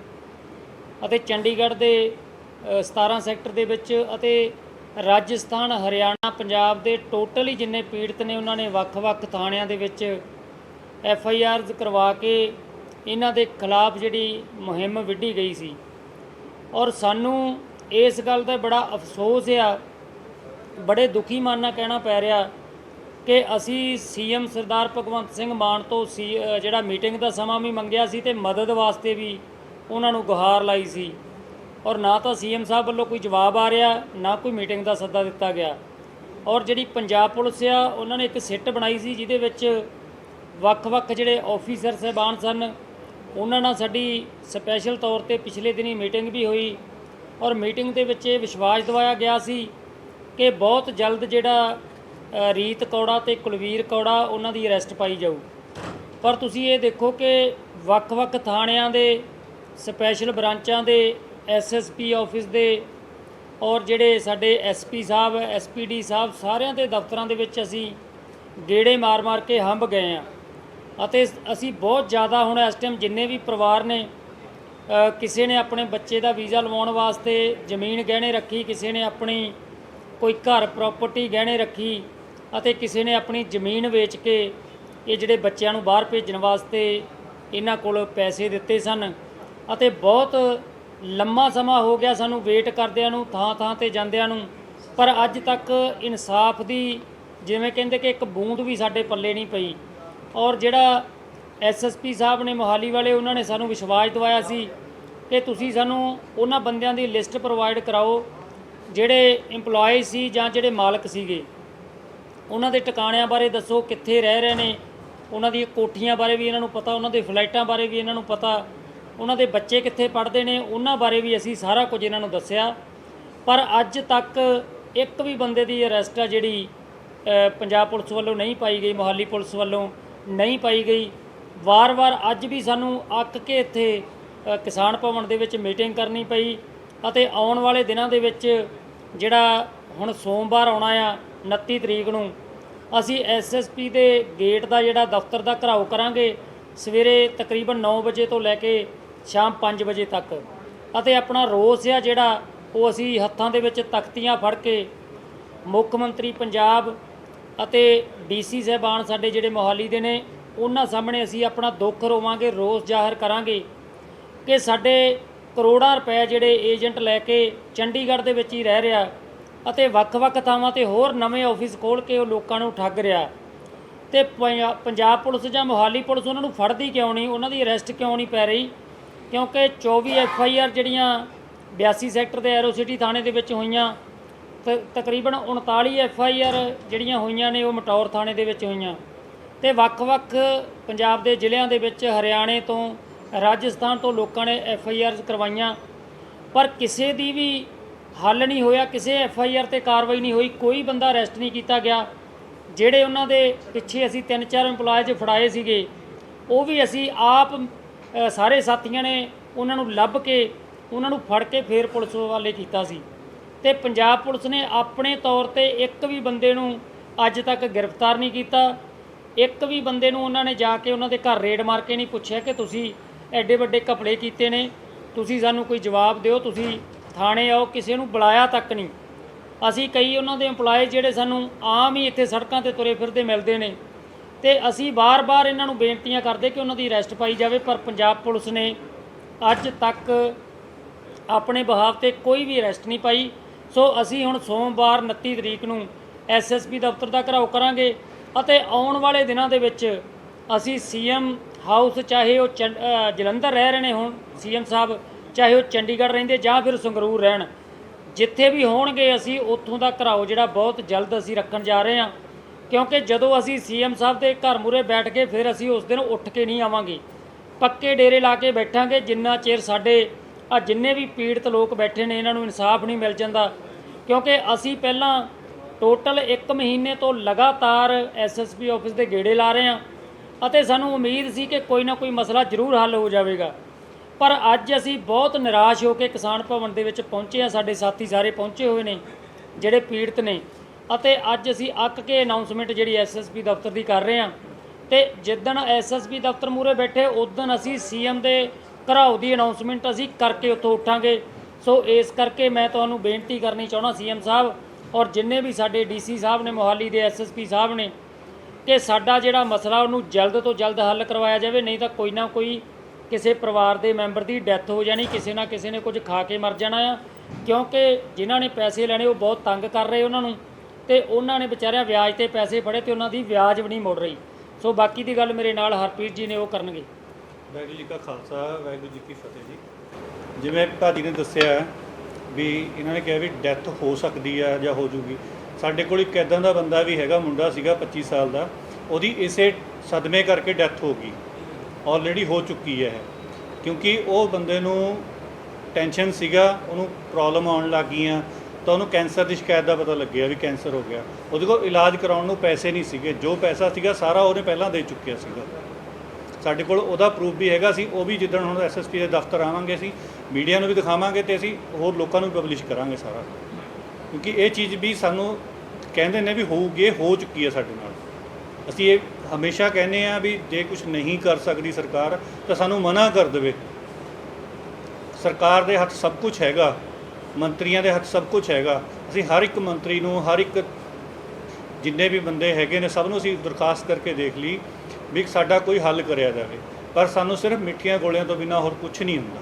ਅਤੇ ਚੰਡੀਗੜ੍ਹ ਦੇ ਅ, 17 ਸੈਕਟਰ ਦੇ ਵਿੱਚ ਅਤੇ ਰਾਜਸਥਾਨ ਹਰਿਆਣਾ ਪੰਜਾਬ ਦੇ ਟੋਟਲੀ ਜਿੰਨੇ ਪੀੜਤ ਨੇ ਉਹਨਾਂ ਨੇ ਵੱਖ-ਵੱਖ ਥਾਣਿਆਂ ਦੇ ਵਿੱਚ ਐਫ ਆਈ ਆਰਸ ਕਰਵਾ ਕੇ ਇਹਨਾਂ ਦੇ ਖਿਲਾਫ ਜਿਹੜੀ ਮੁਹਿੰਮ ਵਿੱਢੀ ਗਈ ਸੀ। ਔਰ ਸਾਨੂੰ ਇਸ ਗੱਲ ਦਾ ਬੜਾ ਅਫਸੋਸ ਆ ਬੜੇ ਦੁਖੀ ਮਨ ਨਾਲ ਕਹਿਣਾ ਪੈ ਰਿਹਾ ਕਿ ਅਸੀਂ ਸੀਐਮ ਸਰਦਾਰ ਭਗਵੰਤ ਸਿੰਘ ਮਾਨ ਤੋਂ ਸੀ ਜਿਹੜਾ ਮੀਟਿੰਗ ਦਾ ਸਮਾਂ ਵੀ ਮੰਗਿਆ ਸੀ ਤੇ ਮਦਦ ਵਾਸਤੇ ਵੀ ਉਹਨਾਂ ਨੂੰ ਗੁਹਾਰ ਲਾਈ ਸੀ। ਔਰ ਨਾ ਤਾਂ ਸੀਐਮ ਸਾਹਿਬ ਵੱਲੋਂ ਕੋਈ ਜਵਾਬ ਆ ਰਿਹਾ, ਨਾ ਕੋਈ ਮੀਟਿੰਗ ਦਾ ਸੱਦਾ ਦਿੱਤਾ ਗਿਆ। ਔਰ ਜਿਹੜੀ ਪੰਜਾਬ ਪੁਲਿਸ ਆ, ਉਹਨਾਂ ਨੇ ਇੱਕ ਸਿੱਟ ਬਣਾਈ ਸੀ ਜਿਹਦੇ ਵਿੱਚ ਵੱਖ-ਵੱਖ ਜਿਹੜੇ ਆਫੀਸਰ ਸਹਿਬਾਨ ਸਨ, ਉਹਨਾਂ ਨਾਲ ਸਾਡੀ ਸਪੈਸ਼ਲ ਤੌਰ ਤੇ ਪਿਛਲੇ ਦਿਨੀ ਮੀਟਿੰਗ ਵੀ ਹੋਈ। ਔਰ ਮੀਟਿੰਗ ਦੇ ਵਿੱਚ ਇਹ ਵਿਸ਼ਵਾਸ ਦਿਵਾਇਆ ਗਿਆ ਸੀ ਕਿ ਬਹੁਤ ਜਲਦ ਜਿਹੜਾ ਰੀਤ ਕੌੜਾ ਤੇ ਕੁਲਵੀਰ ਕੌੜਾ ਉਹਨਾਂ ਦੀ ਅਰੈਸਟ ਪਾਈ ਜਾਊ। ਪਰ ਤੁਸੀਂ ਇਹ ਦੇਖੋ ਕਿ ਵੱਖ-ਵੱਖ ਥਾਣਿਆਂ ਦੇ, ਸਪੈਸ਼ਲ ਬ੍ਰਾਂਚਾਂ ਦੇ ਐਸਐਸਪੀ ਆਫਿਸ ਦੇ ਔਰ ਜਿਹੜੇ ਸਾਡੇ ਐਸਪੀ ਸਾਹਿਬ ਐਸਪੀਡੀ ਸਾਹਿਬ ਸਾਰਿਆਂ ਦੇ ਦਫ਼ਤਰਾਂ ਦੇ ਵਿੱਚ ਅਸੀਂ ਗੇੜੇ ਮਾਰ-ਮਾਰ ਕੇ ਹੰਬ ਗਏ ਆ ਅਤੇ ਅਸੀਂ ਬਹੁਤ ਜ਼ਿਆਦਾ ਹੁਣ ਇਸ ਟਾਈਮ ਜਿੰਨੇ ਵੀ ਪਰਿਵਾਰ ਨੇ ਕਿਸੇ ਨੇ ਆਪਣੇ ਬੱਚੇ ਦਾ ਵੀਜ਼ਾ ਲਵਾਉਣ ਵਾਸਤੇ ਜ਼ਮੀਨ ਗਹਿਣੇ ਰੱਖੀ, ਕਿਸੇ ਨੇ ਆਪਣੀ ਕੋਈ ਘਰ ਪ੍ਰਾਪਰਟੀ ਗਹਿਣੇ ਰੱਖੀ ਅਤੇ ਕਿਸੇ ਨੇ ਆਪਣੀ ਜ਼ਮੀਨ ਵੇਚ ਕੇ ਇਹ ਜਿਹੜੇ ਬੱਚਿਆਂ ਨੂੰ ਬਾਹਰ ਭੇਜਣ ਵਾਸਤੇ ਇਹਨਾਂ ਕੋਲ ਪੈਸੇ ਦਿੱਤੇ ਸਨ ਅਤੇ ਬਹੁਤ ਲੰਮਾ ਸਮਾਂ ਹੋ ਗਿਆ ਸਾਨੂੰ ਵੇਟ ਕਰਦਿਆਂ ਨੂੰ, ਥਾਂ ਥਾਂ ਤੇ ਜਾਂਦਿਆਂ ਨੂੰ, ਪਰ ਅੱਜ ਤੱਕ ਇਨਸਾਫ ਦੀ ਜਿਵੇਂ ਕਹਿੰਦੇ ਕਿ ਇੱਕ ਬੂੰਦ ਵੀ ਸਾਡੇ ਪੱਲੇ ਨਹੀਂ ਪਈ। ਔਰ ਜਿਹੜਾ ਐਸਐਸਪੀ ਸਾਹਿਬ ਨੇ ਮੋਹਾਲੀ ਵਾਲੇ, ਉਹਨਾਂ ਨੇ ਸਾਨੂੰ ਵਿਸ਼ਵਾਸ ਦਿਵਾਇਆ ਸੀ ਕਿ ਤੁਸੀਂ ਸਾਨੂੰ ਉਹਨਾਂ ਬੰਦਿਆਂ ਦੀ ਲਿਸਟ ਪ੍ਰੋਵਾਈਡ ਕਰਾਓ ਜਿਹੜੇ EMPLOYE ਸੀ ਜਾਂ ਜਿਹੜੇ ਮਾਲਕ ਸੀਗੇ। ਉਹਨਾਂ ਦੇ ਟਿਕਾਣਿਆਂ ਬਾਰੇ ਦੱਸੋ, ਕਿੱਥੇ ਰਹਿ ਰਹੇ ਨੇ? ਉਹਨਾਂ ਦੀਆਂ ਕੋਠੀਆਂ ਬਾਰੇ ਵੀ ਇਹਨਾਂ ਨੂੰ ਪਤਾ, ਉਹਨਾਂ ਦੇ ਫਲਾਈਟਾਂ ਬਾਰੇ ਵੀ ਇਹਨਾਂ ਨੂੰ ਪਤਾ, ਉਹਨਾਂ ਦੇ ਬੱਚੇ ਕਿੱਥੇ ਪੜ੍ਹਦੇ ਨੇ, ਉਹਨਾਂ ਬਾਰੇ ਵੀ ਅਸੀਂ ਸਾਰਾ ਕੁਝ ਇਹਨਾਂ ਨੂੰ ਦੱਸਿਆ। ਪਰ ਅੱਜ ਤੱਕ ਇੱਕ ਵੀ ਬੰਦੇ ਦੀ ਅਰੈਸਟ ਆ ਜਿਹੜੀ ਪੰਜਾਬ ਪੁਲਿਸ ਵੱਲੋਂ ਨਹੀਂ ਪਾਈ ਗਈ, ਮੋਹਾਲੀ ਪੁਲਿਸ ਵੱਲੋਂ ਨਹੀਂ ਪਾਈ ਗਈ। ਵਾਰ-ਵਾਰ ਅੱਜ ਵੀ ਸਾਨੂੰ ਅੱਕ ਕੇ ਇੱਥੇ ਕਿਸਾਨ ਭਵਨ ਦੇ ਵਿੱਚ ਮੀਟਿੰਗ ਕਰਨੀ ਪਈ ਅਤੇ ਆਉਣ ਵਾਲੇ ਦਿਨਾਂ ਦੇ ਵਿੱਚ ਜਿਹੜਾ ਹੁਣ ਸੋਮਵਾਰ ਆਉਣਾ ਆ 29 ਤਰੀਕ ਨੂੰ, ਅਸੀਂ ਐਸਐਸਪੀ ਦੇ ਗੇਟ ਦਾ ਜਿਹੜਾ ਦਫ਼ਤਰ ਦਾ ਘਰਾਓ ਕਰਾਂਗੇ ਸਵੇਰੇ ਤਕਰੀਬਨ 9 ਵਜੇ ਤੋਂ ਲੈ ਕੇ ਸ਼ਾਮ 5 ਵਜੇ ਤੱਕ। ਅਤੇ ਆਪਣਾ ਰੋਸ ਆ ਜਿਹੜਾ, ਉਹ ਅਸੀਂ ਹੱਥਾਂ ਦੇ ਵਿੱਚ ਤਖਤੀਆਂ ਫੜ ਕੇ ਮੁੱਖ ਮੰਤਰੀ ਪੰਜਾਬ ਅਤੇ ਡੀਸੀ ਸਾਹਿਬਾਨ ਸਾਡੇ ਜਿਹੜੇ ਮੋਹਾਲੀ ਦੇ ਨੇ, ਉਹਨਾਂ ਸਾਹਮਣੇ ਅਸੀਂ ਆਪਣਾ ਦੁੱਖ ਰੋਵਾਂਗੇ, ਰੋਸ ਜ਼ਾਹਰ ਕਰਾਂਗੇ ਕਿ ਸਾਡੇ ਕਰੋੜਾਂ ਰੁਪਏ ਜਿਹੜੇ ਏਜੰਟ ਲੈ ਕੇ ਚੰਡੀਗੜ੍ਹ ਦੇ ਵਿੱਚ ਹੀ ਰਹਿ ਰਿਹਾ ਅਤੇ ਵੱਖ-ਵੱਖ ਥਾਵਾਂ ਤੇ ਹੋਰ ਨਵੇਂ ਆਫਿਸ ਖੋਲ੍ਹ ਕੇ ਉਹ ਲੋਕਾਂ ਨੂੰ ਠੱਗ ਰਿਹਾ। ਤੇ ਪੰਜਾਬ ਪੁਲਿਸ ਜਾਂ ਮੋਹਾਲੀ ਪੁਲਿਸ ਉਹਨਾਂ ਨੂੰ ਫੜਦੀ ਕਿਉਂ ਨਹੀਂ? ਉਹਨਾਂ ਦੀ ਅਰੈਸਟ ਕਿਉਂ ਨਹੀਂ ਪੈ ਰਹੀ? ਕਿਉਂਕਿ 24 ਐਫ ਆਈ ਆਰ ਜਿਹੜੀਆਂ 82 ਸੈਕਟਰ ਦੇ ਐਰੋ ਸਿਟੀ ਥਾਣੇ ਦੇ ਵਿੱਚ ਹੋਈਆਂ, ਤ- ਤਕਰੀਬਨ 39 ਐਫ ਆਈ ਆਰ ਜਿਹੜੀਆਂ ਹੋਈਆਂ ਨੇ ਉਹ ਮਟੌਰ ਥਾਣੇ ਦੇ ਵਿੱਚ ਹੋਈਆਂ। ਤੇ ਵੱਖ-ਵੱਖ ਪੰਜਾਬ ਦੇ ਜ਼ਿਲ੍ਹਿਆਂ ਦੇ ਵਿੱਚ ਹਰਿਆਣੇ ਤੋਂ ਰਾਜਸਥਾਨ ਤੋਂ ਲੋਕਾਂ ਨੇ ਐਫ ਆਈ ਆਰ ਕਰਵਾਈਆਂ, ਪਰ ਕਿਸੇ ਦੀ ਵੀ ਹੱਲ ਨਹੀਂ ਹੋਇਆ, ਕਿਸੇ ਐਫ ਆਈ ਆਰ ਤੇ ਕਾਰਵਾਈ ਨਹੀਂ ਹੋਈ, ਕੋਈ ਬੰਦਾ ਅਰੈਸਟ ਨਹੀਂ ਕੀਤਾ ਗਿਆ। ਜਿਹੜੇ ਉਹਨਾਂ ਦੇ ਪਿੱਛੇ ਅਸੀਂ ਤਿੰਨ ਚਾਰ EMPLOYEES ਫੜਾਏ ਸੀਗੇ, ਉਹ ਵੀ ਅਸੀਂ ਆਪ ਸਾਰੇ ਸਾਥੀਆਂ ਨੇ ਉਹਨਾਂ ਨੂੰ ਲੱਭ ਕੇ, ਉਹਨਾਂ ਨੂੰ ਫੜ ਕੇ ਫੇਰ ਪੁਲਿਸ ਵਾਲੇ ਕੀਤਾ ਸੀ। ਤੇ ਪੰਜਾਬ ਪੁਲਿਸ ਨੇ ਆਪਣੇ ਤੌਰ ਤੇ ਇੱਕ ਵੀ ਬੰਦੇ ਨੂੰ ਅੱਜ ਤੱਕ ਗ੍ਰਿਫਤਾਰ ਨਹੀਂ ਕੀਤਾ। ਇੱਕ ਵੀ ਬੰਦੇ ਨੂੰ ਉਹਨਾਂ ਨੇ ਜਾ ਕੇ ਉਹਨਾਂ ਦੇ ਘਰ ਰੇਡ ਮਾਰ ਕੇ ਨਹੀਂ ਪੁੱਛਿਆ ਕਿ ਤੁਸੀਂ ਐਡੇ ਵੱਡੇ ਕਪੜੇ ਕੀਤੇ ਨੇ। ਤੁਸੀਂ ਸਾਨੂੰ ਕੋਈ ਜਵਾਬ ਦਿਓ, ਤੁਸੀਂ ਥਾਣੇ ਆਓ, ਕਿਸੇ ਨੂੰ ਬੁਲਾਇਆ ਤੱਕ ਨਹੀਂ। ਅਸੀਂ ਕਈ ਉਹਨਾਂ ਦੇ EMPLOYEES ਜਿਹੜੇ ਸਾਨੂੰ ਆਮ ਹੀ ਇੱਥੇ ਸੜਕਾਂ ਤੇ ਤੁਰੇ ਫਿਰਦੇ ਮਿਲਦੇ ਨੇ। ਤੇ ਅਸੀਂ ਬਾਰ-ਬਾਰ ਇਹਨਾਂ ਨੂੰ ਬੇਨਤੀਆਂ ਕਰਦੇ ਕਿ ਉਹਨਾਂ ਦੀ ਅਰੈਸਟ ਪਾਈ ਜਾਵੇ, ਪਰ ਪੰਜਾਬ ਪੁਲਿਸ ਨੇ ਅੱਜ ਤੱਕ ਆਪਣੇ ਬਹਾਵ ਤੇ ਕੋਈ ਵੀ ਅਰੈਸਟ ਨਹੀਂ ਪਾਈ। ਸੋ ਅਸੀਂ ਹੁਣ ਸੋਮਵਾਰ 29 ਤਰੀਕ ਨੂੰ ਐਸਐਸਪੀ ਦਫ਼ਤਰ ਦਾ ਘਰਾਓ ਕਰਾਂਗੇ ਅਤੇ ਆਉਣ ਵਾਲੇ ਦਿਨਾਂ ਦੇ ਵਿੱਚ ਅਸੀਂ ਸੀਐਮ ਹਾਊਸ ਚਾਹੇ ਉਹ ਚੰ- ਅ, ਜਲੰਧਰ ਰਹਿ ਰਹੇ ਨੇ ਹੁਣ ਸੀਐਮ ਸਾਹਿਬ ਚਾਹੇ ਉਹ ਚੰਡੀਗੜ੍ਹ ਰਹਿੰਦੇ ਜਾਂ ਫਿਰ ਸੰਗਰੂਰ ਰਹਿਣ ਜਿੱਥੇ ਵੀ ਹੋਣਗੇ ਅਸੀਂ ਉੱਥੋਂ ਦਾ ਘਰਾਓ ਜਿਹੜਾ ਬਹੁਤ ਜਲਦ ਅਸੀਂ ਰੱਖਣ ਜਾ ਰਹੇ ਹਾਂ। ਕਿਉਂਕਿ ਜਦੋਂ ਅਸੀਂ ਸੀਐਮ ਸਾਹਿਬ ਦੇ ਘਰ ਮੂਰੇ ਬੈਠ ਕੇ ਫਿਰ ਅਸੀਂ ਉਸ ਦਿਨ ਉੱਠ ਕੇ ਨਹੀਂ ਆਵਾਂਗੇ। ਪੱਕੇ ਡੇਰੇ ਲਾ ਕੇ ਬੈਠਾਂਗੇ ਜਿੰਨਾ ਚਿਰ ਸਾਡੇ ਆ ਜਿੰਨੇ ਵੀ ਪੀੜਤ ਲੋਕ ਬੈਠੇ ਨੇ ਇਹਨਾਂ ਨੂੰ ਇਨਸਾਫ ਨਹੀਂ ਮਿਲ ਜਾਂਦਾ। ਕਿਉਂਕਿ ਅਸੀਂ ਪਹਿਲਾਂ ਟੋਟਲ 1 ਮਹੀਨੇ ਤੋਂ ਲਗਾਤਾਰ ਐਸਐਸਪੀ ਆਫਿਸ ਦੇ ਗੇੜੇ ਲਾ ਰਹੇ ਹਾਂ। ਅਤੇ ਸਾਨੂੰ ਉਮੀਦ ਸੀ ਕਿ ਕੋਈ ਨਾ ਕੋਈ ਮਸਲਾ ਜ਼ਰੂਰ ਹੱਲ ਹੋ ਜਾਵੇਗਾ। ਪਰ ਅੱਜ ਅਸੀਂ ਬਹੁਤ ਨਿਰਾਸ਼ ਹੋ ਕੇ ਕਿਸਾਨ ਭਵਨ ਦੇ ਵਿੱਚ ਪਹੁੰਚੇ ਆ ਸਾਡੇ ਸਾਥੀ ਸਾਰੇ ਪਹੁੰਚੇ ਹੋਏ ਨੇ, ਜਿਹੜੇ ਪੀੜਤ ਨੇ। ਅਤੇ ਅੱਜ ਅਸੀਂ ਅੱਕ ਕੇ ਅਨਾਉਂਸਮੈਂਟ ਜਿਹੜੀ ਐਸਐਸਪੀ ਦਫ਼ਤਰ ਦੀ ਕਰ ਰਹੇ ਹਾਂ। ਤੇ ਜਿੱਦਣ ਐਸਐਸਪੀ ਦਫ਼ਤਰ ਮੂਰੇ ਬੈਠੇ ਉਦੋਂ ਅਸੀਂ ਸੀਐਮ ਦੇ ਘਰਾਓ ਦੀ ਅਨਾਉਂਸਮੈਂਟ ਅਸੀਂ ਕਰਕੇ ਉੱਥੋਂ ਉੱਠਾਂਗੇ। ਸੋ ਇਸ ਕਰਕੇ ਮੈਂ ਤੁਹਾਨੂੰ ਬੇਨਤੀ ਕਰਨੀ ਚਾਹਣਾ ਸੀਐਮ ਸਾਹਿਬ ਔਰ ਜਿੰਨੇ ਵੀ ਸਾਡੇ ਡੀਸੀ ਸਾਹਿਬ ਨੇ, ਮੋਹਾਲੀ ਦੇ ਐਸਐਸਪੀ ਸਾਹਿਬ ਨੇ ਕਿ ਸਾਡਾ ਜਿਹੜਾ ਮਸਲਾ ਉਹਨੂੰ ਜਲਦ ਤੋਂ ਜਲਦ ਹੱਲ ਕਰਵਾਇਆ ਜਾਵੇ, ਨਹੀਂ ਤਾਂ ਕੋਈ ਨਾ ਕੋਈ ਕਿਸੇ ਪਰਿਵਾਰ ਦੇ ਮੈਂਬਰ ਦੀ ਡੈਥ ਹੋ ਜਾਣੀ, ਕਿਸੇ ਨਾ ਕਿਸੇ ਨੇ ਕੁਝ ਖਾ ਕੇ ਮਰ ਜਾਣਾ ਆ। ਕਿਉਂਕਿ ਜਿਨ੍ਹਾਂ ਨੇ ਪੈਸੇ ਲੈਣੇ, ਉਹ ਬਹੁਤ ਤੰਗ ਕਰ ਰਹੇ ਉਹਨਾਂ ਨੂੰ ਤੇ ਉਹਨਾਂ ਨੇ ਵਿਚਾਰਿਆਂ ਵਿਆਜ ਤੇ ਪੈਸੇ ਫੜੇ ਤੇ ਉਹਨਾਂ ਦੀ ਵਿਆਜ ਵੀ ਨਹੀਂ ਮੁੜ ਰਹੀ। ਸੋ ਬਾਕੀ ਦੀ ਗੱਲ ਮੇਰੇ ਨਾਲ ਹਰਪ੍ਰੀਤ ਜੀ ਨੇ ਉਹ ਕਰਨਗੇ। ਵਾਹਿਗੁਰੂ ਜੀ ਕਾ ਖਾਲਸਾ, ਵਾਹਿਗੁਰੂ ਜੀ ਕੀ ਫਤਿਹ ਜੀ। ਜਿਵੇਂ ਭਾਜੀ ਨੇ ਦੱਸਿਆ ਵੀ ਇਹਨਾਂ ਨੇ ਕਿਹਾ ਵੀ ਡੈਥ ਹੋ ਸਕਦੀ ਆ ਜਾਂ ਹੋ ਜੂਗੀ। ਸਾਡੇ ਕੋਲ ਇੱਕ ਐਦਾਂ ਦਾ ਬੰਦਾ ਵੀ ਹੈਗਾ, ਮੁੰਡਾ ਸੀਗਾ 25 ਸਾਲ ਦਾ, ਉਹਦੀ ਇਸੇ ਸਦਮੇ ਕਰਕੇ ਡੈਥ ਹੋ ਗਈ। ਆਲਰੇਡੀ ਹੋ ਚੁੱਕੀ ਹੈ ਕਿਉਂਕਿ ਉਹ ਬੰਦੇ ਨੂੰ ਟੈਨਸ਼ਨ ਸੀਗਾ, ਉਹਨੂੰ ਪ੍ਰੋਬਲਮ ਆਉਣ ਲੱਗ ਗਈਆਂ, ਤਾਂ ਉਹਨੂੰ ਕੈਂਸਰ ਦੀ ਸ਼ਿਕਾਇਤ ਦਾ ਪਤਾ ਲੱਗਿਆ ਵੀ ਕੈਂਸਰ ਹੋ ਗਿਆ। ਉਹਦੇ ਕੋਲ ਇਲਾਜ ਕਰਾਉਣ ਨੂੰ ਪੈਸੇ ਨਹੀਂ ਸੀਗੇ। ਜੋ ਪੈਸਾ ਸੀਗਾ, ਸਾਰਾ ਉਹਨੇ ਪਹਿਲਾਂ ਦੇ ਚੁੱਕਿਆ ਸੀਗਾ। ਸਾਡੇ ਕੋਲ ਉਹਦਾ ਪ੍ਰੂਫ ਵੀ ਹੈਗਾ ਸੀ। ਉਹ ਵੀ ਜਿੱਦਣ ਹੁਣ ਐਸਐਸਪੀ ਦੇ ਦਫ਼ਤਰ ਆਵਾਂਗੇ ਅਸੀਂ ਮੀਡੀਆ ਨੂੰ ਵੀ ਦਿਖਾਵਾਂਗੇ ਤੇ ਅਸੀਂ ਹੋਰ ਲੋਕਾਂ ਨੂੰ ਵੀ ਪਬਲਿਸ਼ ਕਰਾਂਗੇ ਸਾਰਾ। ਕਿਉਂਕਿ ਇਹ ਚੀਜ਼ ਵੀ ਸਾਨੂੰ ਕਹਿੰਦੇ ਨੇ ਵੀ ਹੋਊਗੀ, ਇਹ ਹੋ ਚੁੱਕੀ ਹੈ ਸਾਡੇ ਨਾਲ। ਅਸੀਂ ਇਹ ਹਮੇਸ਼ਾ ਕਹਿੰਦੇ ਆ ਵੀ ਜੇ ਕੁਝ ਨਹੀਂ ਕਰ ਸਕਦੀ ਸਰਕਾਰ, ਤਾਂ ਸਾਨੂੰ ਮਨਾ ਕਰ ਦੇਵੇ। ਸਰਕਾਰ ਦੇ ਹੱਥ ਸਭ ਕੁਝ ਹੈਗਾ, ਮੰਤਰੀਆਂ ਦੇ ਹੱਥ ਸਭ ਕੁਝ ਹੈਗਾ। ਅਸੀਂ ਹਰ ਇੱਕ ਮੰਤਰੀ ਨੂੰ, ਹਰ ਇੱਕ ਜਿੰਨੇ ਵੀ ਬੰਦੇ ਹੈਗੇ ਨੇ, ਸਭ ਨੂੰ ਅਸੀਂ ਦਰਖਾਸਤ ਕਰਕੇ ਦੇਖ ਲਈ ਵੀ ਸਾਡਾ ਕੋਈ ਹੱਲ ਕਰਿਆ ਜਾਵੇ। ਪਰ ਸਾਨੂੰ ਸਿਰਫ ਮਿੱਠੀਆਂ ਗੋਲੀਆਂ ਤੋਂ ਬਿਨਾ ਹੋਰ ਕੁਝ ਨਹੀਂ ਹੁੰਦਾ।